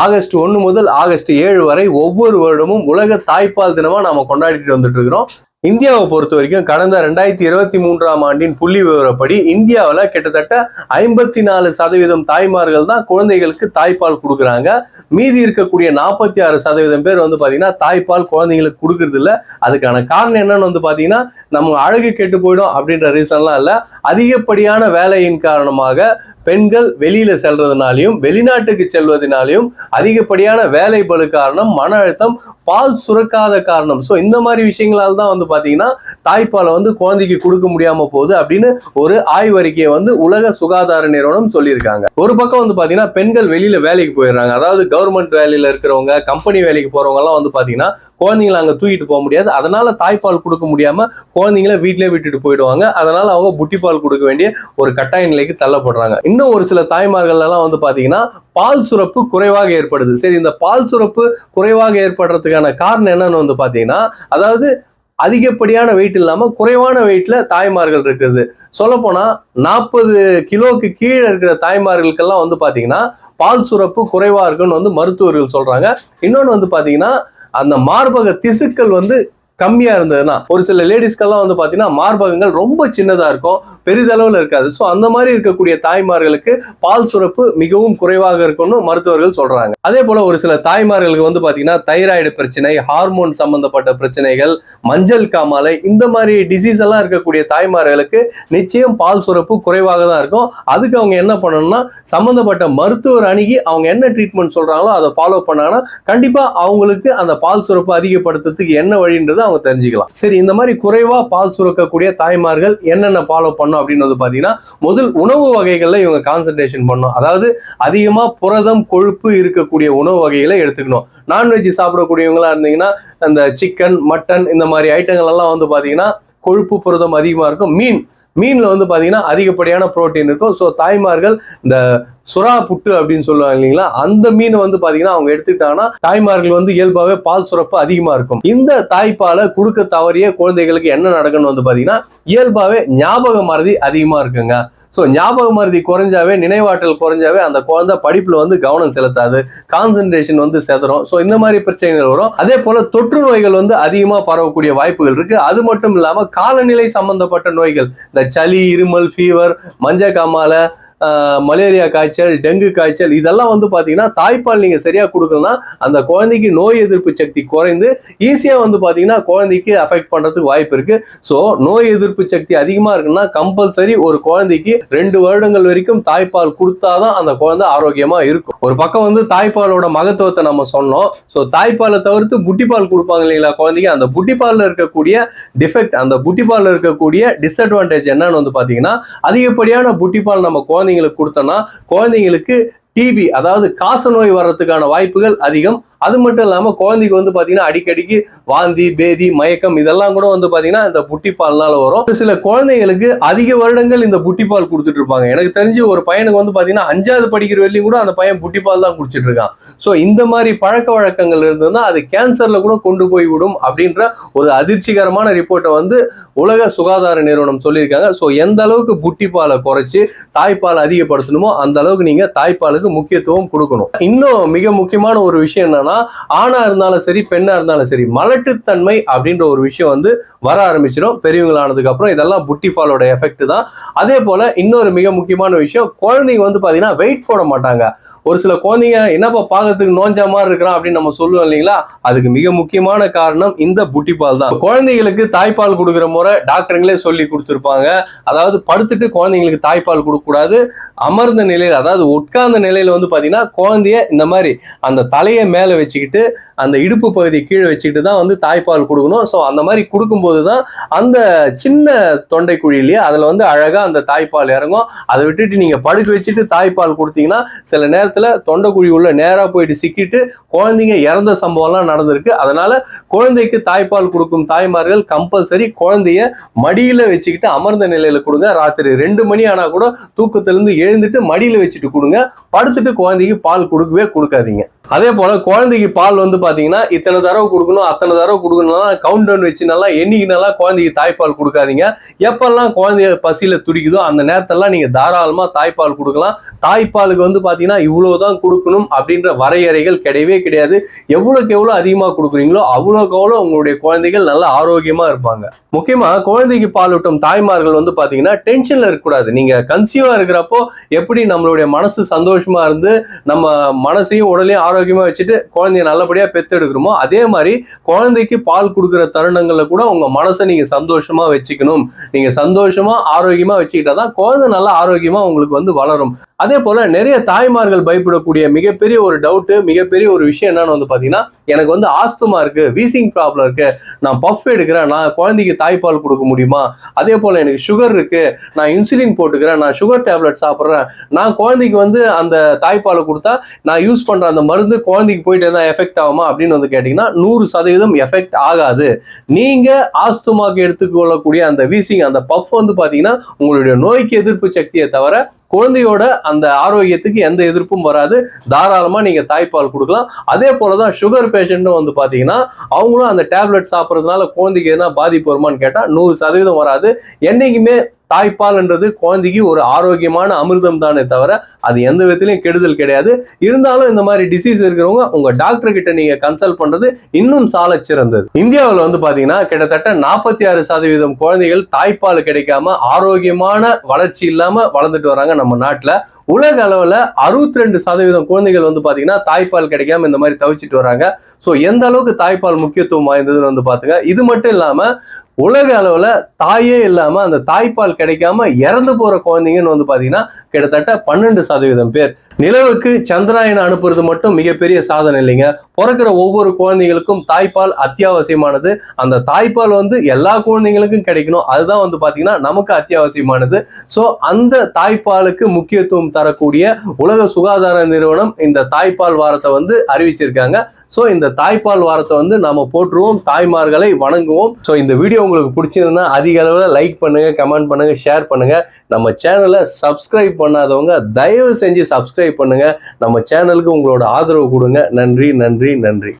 August ஒன்று முதல் August ஏழு வரை ஒவ்வொரு வருடமும் உலக தாய்ப்பால் தினமா நாம கொண்டாடிட்டு வந்துட்டு இருக்கிறோம். இந்தியாவை பொறுத்த வரைக்கும் கடந்த ரெண்டாயிரத்தி இருபத்தி மூன்றாம் ஆண்டின் புள்ளி விவரப்படி இந்தியாவில் கிட்டத்தட்ட ஐம்பத்தி நாலு சதவீதம் தாய்மார்கள் தான் குழந்தைகளுக்கு தாய்ப்பால் கொடுக்குறாங்க. மீதி இருக்கக்கூடிய நாற்பத்தி ஆறு சதவீதம் பேர் வந்து பார்த்தீங்கன்னா தாய்ப்பால் குழந்தைங்களுக்கு கொடுக்கறது இல்ல. அதுக்கான காரணம் என்னன்னு வந்து பார்த்தீங்கன்னா நம்ம அழகு கெட்டு போயிடும் அப்படின்ற ரீசன்லாம் இல்லை. அதிகப்படியான வேலையின் காரணமாக பெண்கள் வெளியில செல்றதுனாலையும் வெளிநாட்டுக்கு செல்வதனாலையும் அதிகப்படியான வேலை பளு காரணம் மன அழுத்தம் பால் சுரக்காத காரணம். ஸோ இந்த மாதிரி விஷயங்களால் தான் வந்து பார்த்தீங்கன்னா தாய்ப்பாலை வந்து குழந்தைக்கு கொடுக்க முடியாம போகுது அப்படின்னு ஒரு ஆய்வறிக்கையை வந்து உலக சுகாதார நிறுவனம் சொல்லியிருக்காங்க. ஒரு பக்கம் வந்து பார்த்தீங்கன்னா பெண்கள் வெளியில வேலைக்கு போயிடுறாங்க. அதாவது கவர்மெண்ட் வேலையில இருக்கிறவங்க கம்பெனி வேலைக்கு போறவங்க எல்லாம் வந்து பார்த்தீங்கன்னா குழந்தைங்களை அங்கே தூக்கிட்டு போக முடியாது. அதனால தாய்ப்பால் கொடுக்க முடியாம குழந்தைங்கள வீட்டிலே விட்டுட்டு போயிடுவாங்க. அதனால அவங்க புட்டி பால் கொடுக்க வேண்டிய ஒரு கட்டாய நிலைக்கு தள்ளப்படுறாங்க. இன்னும் ஒரு சில தாய்மார்கள் எல்லாம் வந்து பார்த்தீங்கன்னா பால் சுரப்பு குறைவாக ஏற்படுது. சரி இந்த பால் சுரப்பு குறைவாக ஏற்படுறதுக்கான காரணம் என்னன்னு வந்து பார்த்தீங்கன்னா அதாவது அதிகப்படியான வெயிட் இல்லாம குறைவான வெயிட்ல தாய்மார்கள் இருக்குது சொல்லப்போனால் நாற்பது கிலோக்கு கீழே இருக்கிற தாய்மார்களுக்கெல்லாம் வந்து பாத்தீங்கன்னா பால் சுரப்பு குறைவா இருக்குன்னு வந்து மருத்துவர்கள் சொல்றாங்க. இன்னொன்று வந்து பாத்தீங்கன்னா அந்த மார்பக திசுக்கள் வந்து கம்மியா இருந்ததுன்னா ஒரு சில லேடிஸ்க்கெல்லாம் வந்து பாத்தீங்கன்னா மார்பகங்கள் ரொம்ப சின்னதா இருக்கும் பெரிதளவுல இருக்காது. ஸோ அந்த மாதிரி இருக்கக்கூடிய தாய்மார்களுக்கு பால் சுரப்பு மிகவும் குறைவாக இருக்கும்னு மருத்துவர்கள் சொல்றாங்க. அதே போல ஒரு சில தாய்மார்களுக்கு வந்து பாத்தீங்கன்னா தைராய்டு பிரச்சனை ஹார்மோன் சம்பந்தப்பட்ட பிரச்சனைகள் மஞ்சள் காமாலை இந்த மாதிரி டிசீஸ் எல்லாம் இருக்கக்கூடிய தாய்மார்களுக்கு நிச்சயம் பால் சுரப்பு குறைவாக தான் இருக்கும். அதுக்கு அவங்க என்ன பண்ணணும்னா சம்பந்தப்பட்ட மருத்துவர் அணுகி அவங்க என்ன ட்ரீட்மெண்ட் சொல்றாங்களோ அதை ஃபாலோ பண்ணாங்கன்னா கண்டிப்பா அவங்களுக்கு அந்த பால் சுரப்பு அதிகப்படுத்துறதுக்கு என்ன வழின்றது அவங்க தெரிஞ்சுக்கலாம். சரி இந்த மாதிரி குறைவா பால் சுரக்கக்கூடிய தாய்மார்கள் என்னென்ன ஃபாலோ பண்ணும் அப்படின்னு வந்து பாத்தீங்கன்னா முதல் உணவு வகைகள்ல இவங்க கான்சென்ட்ரேஷன் பண்ணும் அதாவது அதிகமா புரதம் கொழுப்பு இருக்கக்கூடிய உணவு வகைகளை எடுத்துக்கணும். நான்வெஜ் சாப்பிடக்கூடியவங்களா இருந்தீங்கன்னா அந்த சிக்கன் மட்டன் இந்த மாதிரி ஐட்டங்கள் எல்லாம் வந்து பாத்தீங்கன்னா கொழுப்பு புரதம் அதிகமா இருக்கும். மீன் மீன்ல வந்து பாத்தீங்கன்னா அதிகப்படியான புரோட்டீன் இருக்கும். ஸோ தாய்மார்கள் இந்த சுறா புட்டு அப்படின்னு சொல்லுவாங்க இல்லைங்களா? அந்த மீன் வந்து பாத்தீங்கன்னா அவங்க எடுத்துக்கிட்டாங்கன்னா தாய்மார்கள் வந்து இயல்பாகவே பால் சுரப்பு அதிகமா இருக்கும். இந்த தாய்ப்பாலை கொடுக்க தவறிய குழந்தைகளுக்கு என்ன நடக்கும்னு வந்து பாத்தீங்கன்னா இயல்பாவே ஞாபக மறதி அதிகமா இருக்குங்க. ஸோ ஞாபக மறதி குறைஞ்சாவே நினைவாற்றல் குறைஞ்சாவே அந்த குழந்தை படிப்புல வந்து கவனம் செலுத்தாது. கான்சென்ட்ரேஷன் வந்து செதறும். ஸோ இந்த மாதிரி பிரச்சனைகள் வரும். அதே போல தொற்று நோய்கள் வந்து அதிகமா பரவக்கூடிய வாய்ப்புகள் இருக்கு. அது மட்டும் இல்லாம காலநிலை சம்பந்தப்பட்ட நோய்கள் இந்த சளி இருமல் ஃபீவர் மஞ்சள் காமாலை மலேரியா காய்ச்சல் டெங்கு காய்ச்சல் இதெல்லாம் வந்து பார்த்தீங்கன்னா தாய்ப்பால் நீங்கள் சரியாக கொடுக்கலனா அந்த குழந்தைக்கு நோய் எதிர்ப்பு சக்தி குறைந்து ஈஸியாக வந்து பார்த்தீங்கன்னா குழந்தைக்கு அஃபெக்ட் பண்ணுறதுக்கு வாய்ப்பு இருக்குது ஸோ நோய் எதிர்ப்பு சக்தி அதிகமாக இருக்குன்னா கம்பல்சரி ஒரு குழந்தைக்கு ரெண்டு வருடங்கள் வரைக்கும் தாய்ப்பால் கொடுத்தாதான் அந்த குழந்தை ஆரோக்கியமாக இருக்கும். ஒரு பக்கம் வந்து தாய்ப்பாலோட மகத்துவத்தை நம்ம சொன்னோம். ஸோ தாய்ப்பாலை தவிர்த்து புட்டிப்பால் கொடுப்பாங்க இல்லைங்களா குழந்தைக்கு? அந்த புட்டிப்பாலில் இருக்கக்கூடிய டிஃபெக்ட் அந்த புட்டிப்பாலில் இருக்கக்கூடிய டிஸ்அட்வான்டேஜ் என்னன்னு வந்து பார்த்தீங்கன்னா அதிகப்படியான புட்டிப்பால் நம்ம குழந்தைங்களுக்கு கொடுத்தோம்னா குழந்தைங்களுக்கு டிபி அதாவது காச நோய் வர்றதுக்கான வாய்ப்புகள் அதிகம். அது மட்டும் இல்லாமல் குழந்தைக்கு வந்து பார்த்தீங்கன்னா அடிக்கடிக்கு வாந்தி பேதி மயக்கம் இதெல்லாம் கூட வந்து பார்த்தீங்கன்னா இந்த புட்டிப்பால்னால வரும். சில குழந்தைகளுக்கு அதிக வருடங்கள் இந்த புட்டிப்பால் கொடுத்துட்டு இருப்பாங்க. எனக்கு தெரிஞ்சு ஒரு பையனுக்கு வந்து பார்த்தீங்கன்னா அஞ்சாவது படிக்கிற வரையும் கூட அந்த பையன் புட்டிப்பால் தான் குடிச்சிட்டு இருக்கான். ஸோ இந்த மாதிரி பழக்க வழக்கங்கள் இருந்ததுன்னா அது கேன்சரில் கூட கொண்டு போய் விடும் அப்படின்ற ஒரு அதிர்ச்சிகரமான ரிப்போர்ட்டை வந்து உலக சுகாதார நிறுவனம் சொல்லியிருக்காங்க. ஸோ எந்த அளவுக்கு புட்டிப்பாலை குறைச்சி தாய்ப்பால் அதிகப்படுத்தணுமோ அந்த அளவுக்கு நீங்கள் தாய்ப்பாலுக்கு முக்கியத்துவம் கொடுக்கணும். இன்னும் மிக முக்கியமான ஒரு விஷயம் என்னன்னா ஆணா இருந்தாலும் சரி பெண்ணா இருந்தாலும் சரி மலட்டுத்தன்மை அப்படின்ற ஒரு விஷயம் வந்து வர ஆரம்பிச்சிடும் பெரியவங்களானதுக்கு அப்புறம் இதெல்லாம் புட்டிஃபாலோட எஃபெக்ட் தான். அதே போல இன்னொரு மிக முக்கியமான விஷயம் குழந்தைங்க வந்து பாத்தீங்கன்னா வெயிட் போட மாட்டாங்க. ஒரு சில குழந்தைங்க என்னப்பா பார்க்கறதுக்கு நோஞ்ச மாதிரி இருக்கிறான் அப்படின்னு நம்ம சொல்லுவோம் இல்லைங்களா? அதுக்கு மிக முக்கியமான காரணம் இந்த புட்டிப்பால் தான். குழந்தைகளுக்கு தாய்ப்பால் கொடுக்குற முறை டாக்டருங்களே சொல்லி கொடுத்துருப்பாங்க. அதாவது படுத்துட்டு குழந்தைங்களுக்கு தாய்ப்பால் கொடுக்கக்கூடாது. அமர்ந்த நிலையில் அதாவது உட்கார்ந்த நிலையில வந்து பாத்தீங்கன்னா குழந்தைய இந்த மாதிரி அந்த தலையை மேலே வச்சுக்கிட்டு அந்த இடுப்பு பகுதி கீழே வச்சுக்கிட்டு தான் வந்து தாய்ப்பால் கொடுக்கணும். ஸோ அந்த மாதிரி கொடுக்கும்போது தான் அந்த சின்ன தொண்டை குழியிலேயே அதில் வந்து அழகாக அந்த தாய்ப்பால் இறங்கும். அதை விட்டுட்டு நீங்கள் படுக்க வச்சுட்டு தாய்ப்பால் கொடுத்தீங்கன்னா சில நேரத்தில் தொண்டை குழி உள்ள நேராக போயிட்டு சிக்கிட்டு குழந்தைங்க இறந்த சம்பவம்லாம் நடந்திருக்கு. அதனால குழந்தைக்கு தாய்ப்பால் கொடுக்கும் தாய்மார்கள் கம்பல்சரி குழந்தைய மடியில் வச்சுக்கிட்டு அமர்ந்த நிலையில் கொடுங்க. ராத்திரி ரெண்டு மணி ஆனால் கூட தூக்கத்திலேருந்து எழுந்துட்டு மடியில் வச்சுட்டு கொடுங்க. படுத்துட்டு குழந்தைக்கு பால் கொடுக்கவே கொடுக்காதீங்க. அதே போல குழந்தைக்கு பால் வந்து பாத்தீங்கன்னா இத்தனை தடவை கொடுக்கணும் அத்தனை தடவை கொடுக்கணும்னா கவுண்ட் டவுன் வச்சு நல்லா எண்ணிக்கை நல்லா குழந்தைக்கு தாய்ப்பால் கொடுக்காதீங்க. எப்பெல்லாம் குழந்தைய பசியில துடிக்குதோ அந்த நேரத்தெல்லாம் நீங்க தாராளமா தாய்ப்பால் கொடுக்கலாம். தாய்ப்பாலுக்கு வந்து பாத்தீங்கன்னா இவ்வளவுதான் கொடுக்கணும் அப்படின்ற வரையறைகள் கிடையவே கிடையாது. எவ்வளோக்கு எவ்வளோ அதிகமாக கொடுக்குறீங்களோ அவ்வளோக்கு அவ்வளோ உங்களுடைய குழந்தைகள் நல்லா ஆரோக்கியமாக இருப்பாங்க. முக்கியமா குழந்தைக்கு பாலூட்டும் தாய்மார்கள் வந்து பார்த்தீங்கன்னா டென்ஷன்ல இருக்கக்கூடாது. நீங்க கன்சீவாக இருக்கிறப்போ எப்படி நம்மளுடைய மனசு சந்தோஷமாக இருந்து நம்ம மனசையும் உடலையும் ஆரோக்கியமா வச்சுட்டு குழந்தைய நல்லபடியா பெத்தெடுக்கிறோமோ அதே மாதிரி குழந்தைக்கு பால் கொடுக்குற தருணங்கள்ல கூட உங்க மனசை நீங்க சந்தோஷமா வச்சுக்கணும். நீங்க சந்தோஷமா ஆரோக்கியமா வச்சுக்கிட்டா தான் குழந்தை நல்லா ஆரோக்கியமா உங்களுக்கு வந்து வளரும். அதே போல நிறைய தாய்மார்கள் பயப்படக்கூடிய மிகப்பெரிய ஒரு டவுட்டு மிகப்பெரிய ஒரு விஷயம் என்னன்னு வந்து பாத்தீங்கன்னா எனக்கு வந்து ஆஸ்துமா இருக்கு வீசிங் ப்ராப்ளம் இருக்கு. நான் பஃப் எடுக்கிறேன் நான் குழந்தைக்கு தாய்ப்பால் கொடுக்க முடியுமா? அதே போல எனக்கு சுகர் இருக்கு நான் இன்சுலின் போட்டுக்கிறேன் நான் சுகர் டேப்லெட் சாப்பிட்றேன். நான் குழந்தைக்கு வந்து அந்த தாய்ப்பாலை கொடுத்தா நான் யூஸ் பண்ற அந்த மருந்து குழந்தைக்கு போயிட்டு இருந்தால் எஃபெக்ட் ஆகுமா அப்படின்னு வந்து கேட்டீங்கன்னா நூறு சதவீதம் எஃபெக்ட் ஆகாது. நீங்கள் ஆஸ்துமாக்கு எடுத்துக்கொள்ளக்கூடிய அந்த வீசிங் அந்த பஃப் வந்து பார்த்தீங்கன்னா உங்களுடைய நோய்க்கு எதிர்ப்பு சக்தியை தவிர குழந்தையோட அந்த ஆரோக்கியத்துக்கு எந்த எதிர்ப்பும் வராது. தாராளமா நீங்க தாய்ப்பால் கொடுக்கலாம். அதே போலதான் சுகர் பேஷண்ட்டும் வந்து பாத்தீங்கன்னா அவங்களும் அந்த டேப்லெட் சாப்பிட்றதுனால குழந்தைக்கு எதனா பாதிப்பு வருமான்னு கேட்டா நூறு சதவீதம் வராது. என்னைக்குமே தாய்ப்பால்ன்றது குழந்தைக்கு ஒரு ஆரோக்கியமான அமிர்தம் தானே தவிர அது எந்த விதத்திலையும் கெடுதல் கிடையாது. இருந்தாலும் இந்த மாதிரி டிசீஸ் இருக்கிறவங்க உங்க டாக்டர் கிட்ட நீங்க கன்சல்ட் பண்றது இன்னும் சால சிறந்தது. இந்தியாவில் வந்து பாத்தீங்கன்னா கிட்டத்தட்ட நாற்பத்தி ஆறு சதவீதம் குழந்தைகள் தாய்ப்பால் கிடைக்காம ஆரோக்கியமான வளர்ச்சி இல்லாம வளர்ந்துட்டு வராங்க நம்ம நாட்டில். உலக அளவில் அறுபத்தி ரெண்டு சதவீதம் குழந்தைகள் வந்து பாத்தீங்கன்னா தாய்ப்பால் கிடைக்காம இந்த மாதிரி தவிச்சிட்டு வராங்க. ஸோ எந்த அளவுக்கு தாய்ப்பால் முக்கியத்துவம் வாய்ந்ததுன்னு வந்து பாத்துங்க. இது மட்டும் இல்லாம உலக அளவில் தாயே இல்லாமல் அந்த தாய்ப்பால் கிடைக்காம இறந்து போகிற குழந்தைங்கன்னு வந்து பார்த்தீங்கன்னா கிட்டத்தட்ட பன்னெண்டு சதவீதம் பேர். நிலவுக்கு சந்திராயன் அனுப்புறது மட்டும் மிகப்பெரிய சாதனை இல்லைங்க. பிறக்கிற ஒவ்வொரு குழந்தைங்களுக்கும் தாய்ப்பால் அத்தியாவசியமானது. அந்த தாய்ப்பால் வந்து எல்லா குழந்தைங்களுக்கும் கிடைக்கணும். அதுதான் வந்து பார்த்தீங்கன்னா நமக்கு அத்தியாவசியமானது. ஸோ அந்த தாய்ப்பாலுக்கு முக்கியத்துவம் தரக்கூடிய உலக சுகாதார நிறுவனம் இந்த தாய்ப்பால் வாரத்தை வந்து அறிவிச்சிருக்காங்க. ஸோ இந்த தாய்ப்பால் வாரத்தை வந்து நாம போற்றுவோம். தாய்மார்களை வணங்குவோம். ஸோ இந்த வீடியோ உங்களுக்கு பிடிச்சிருந்தா அதிக அளவில் லைக் பண்ணுங்க கமெண்ட் பண்ணுங்க ஷேர் பண்ணுங்க. நம்ம சேனலை சப்ஸ்கிரைப் பண்ணாதவங்க தயவு செஞ்சு சப்ஸ்கிரைப் பண்ணுங்க. நம்ம சேனலுக்கு உங்களோட ஆதரவு கொடுங்க. நன்றி நன்றி நன்றி.